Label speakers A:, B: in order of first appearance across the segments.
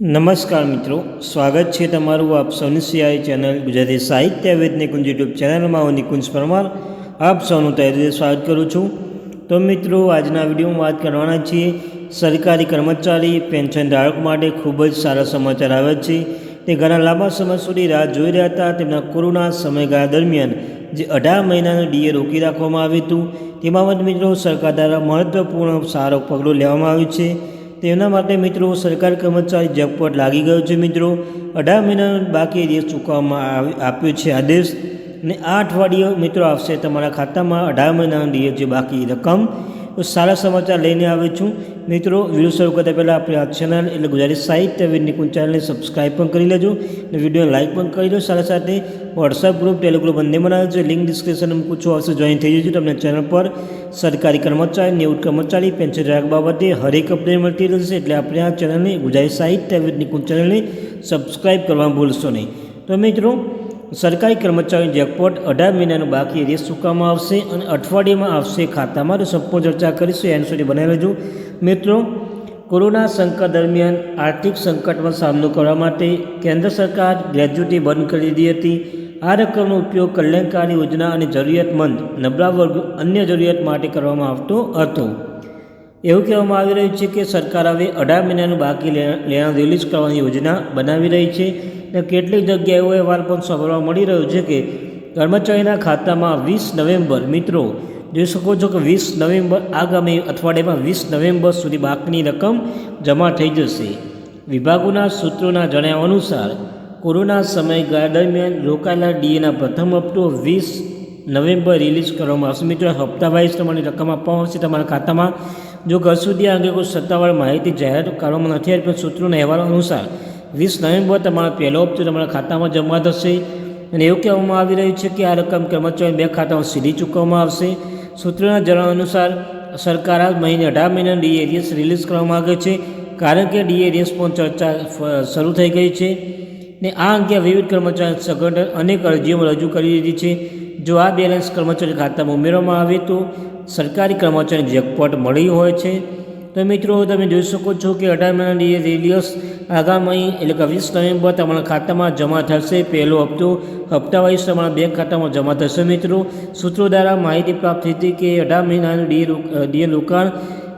A: નમસ્કાર મિત્રો, સ્વાગત છે તમારું આપ સૌની સિયાઈ ચેનલ ગુજરાતી સાહિત્ય વેદની કુંજ યુટ્યુબ ચેનલમાં હું નિકુંજ પરમાર, આપ સૌનું તૈયારી સ્વાગત કરું છું. તો મિત્રો, આજના વિડીયોમાં વાત કરવાના છીએ, સરકારી કર્મચારી, પેન્શન ધારક માટે ખૂબ જ સારા સમાચાર આવ્યા છે. તે ઘણા લાંબા સમય સુધી રાહ જોઈ રહ્યા હતા. તેમના કોરોના સમયગાળા દરમિયાન જે અઢાર મહિનાનું ડીએ રોકી રાખવામાં આવ્યું હતું. તે બાબત મિત્રો, સરકાર દ્વારા મહત્વપૂર્ણ સારો પગલું લેવામાં આવ્યું છે. તેના માટે મિત્રો સરકારી કર્મચારી જગપટ લાગી ગયો છે મિત્રો. અઢાર મહિના બાકી દેશ ચૂકવવામાં આવી, આપ્યો છે આદેશ. અને આ અઠવાડિયે મિત્રો આવશે તમારા ખાતામાં અઢાર મહિનાનો દિવસ જે બાકી રકમ. તો સારા સમાચાર લઈને આવ્યો છું. મિત્રો, વીડિયો શરૂ કરતા પહેલાં આપણે આ ચેનલ એટલે ગુજરાતી સાહિત્ય નિકુંજ ચેનલને સબસ્ક્રાઈબ પણ કરી લેજો. અને વિડીયોને લાઇક પણ કરી લો. સાથે સાથે વોટ્સઅપ ગ્રુપ ટેલિગ્રુપ બંને બનાવે છે લિંક ડિસ્ક્રિપ્શન મૂકું આવશે જોઈન થઈ જજો તમને ચેનલ પર. સરકારી કર્મચારી નેવું કર્મચારી પેન્શન રાખ બાબતે હરેક અપડેટ મળતી રહેશે એટલે આપણે આ ચેનલને ગુજરાતી સાહિત્ય નિકુંજ ચેનલને સબસ્ક્રાઈબ કરવામાં ભૂલશો નહીં. તો મિત્રો, સરકારી કર્મચારી જેકપોટ અઢાર મહિનાનું બાકી રેસ ચૂકવવામાં આવશે અને અઠવાડિયામાં આવશે ખાતામાં. તો સંપૂર્ણ ચર્ચા કરીશું, એન સુધી બનાવી લેજો મિત્રો, કોરોના સંકટ દરમિયાન આર્થિક સંકટમાં સામનો કરવા માટે કેન્દ્ર સરકાર ગ્રેજ્યુટી બંધ કરી દીધી હતી. આ રકમનો ઉપયોગ કલ્યાણકારી યોજના અને જરૂરિયાતમંદ નબળા વર્ગ અન્ય જરૂરિયાત માટે કરવામાં આવતો હતો. એવું કહેવામાં આવી રહ્યું છે કે સરકાર હવે અઢાર મહિનાનું બાકી લેણા રિલીઝ કરવાની યોજના બનાવી રહી છે અને કેટલીક જગ્યાએ એવો અહેવાલ પણ સાંભળવા મળી રહ્યો છે કે કર્મચારીના ખાતામાં વીસ નવેમ્બર, મિત્રો, જોઈ શકો છો કે વીસ નવેમ્બર આગામી અઠવાડિયામાં વીસ નવેમ્બર સુધી બાકીની રકમ જમા થઈ જશે. વિભાગોના સૂત્રોના જણાવ્યા અનુસાર કોરોના સમયગાળા દરમિયાન રોકાયેલા ડીએના પ્રથમ હપ્તો વીસ નવેમ્બર રિલીઝ કરવામાં આવશે. મિત્રો હપ્તા તમારી રકમ આપવામાં આવશે તમારા ખાતામાં. જો ઘર સુધી આ અંગે કોઈ સત્તાવાર માહિતી જાહેર કરવામાં નથી આવી, પણ સૂત્રોના અહેવાલ અનુસાર વીસ નવેમ્બર તમારો પહેલો હપ્તો તમારા ખાતામાં જમા થશે. અને એવું કહેવામાં આવી રહ્યું છે કે આ રકમ કર્મચારી બે ખાતામાં સીધી ચૂકવવામાં આવશે. સૂત્રોના જણાવ્યા અનુસાર સરકાર આ મહિને અઢાર મહિના ડીએરીએસ રિલીઝ કરવા માગે છે. કારણ કે ડીએરીએસ પણ ચર્ચા શરૂ થઈ ગઈ છે. ને આ અંગે વિવિધ કર્મચારી સંગઠન અનેક અરજીઓ રજૂ કરી દીધી છે. જો આ બેલેન્સ કર્મચારી ખાતામાં ઉમેરવામાં આવે તો સરકારી કર્મચારી જેકપોટ મળી હોય છે. તો મિત્રો, તમે જોઈ શકો છો કે અઢાર મહિના રિલિયસ આગામી, એટલે કે વીસ નવેમ્બર તમારા ખાતામાં જમા થશે. પહેલો હપ્તો હપ્તા વાઇઝ તમારા બેંક ખાતામાં જમા થશે. મિત્રો, સૂત્રો દ્વારા માહિતી પ્રાપ્ત થઈ હતી કે અઢાર મહિનાનું ડીએ રોકાણ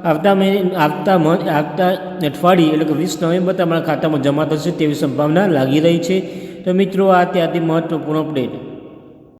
A: આવતા મહિને આવતા આવતા અઠવાડિયે એટલે કે વીસ નવેમ્બર તમારા ખાતામાં જમા થશે તેવી સંભાવના લાગી રહી છે. તો મિત્રો, આ ત્યાંથી મહત્ત્વપૂર્ણ અપડેટ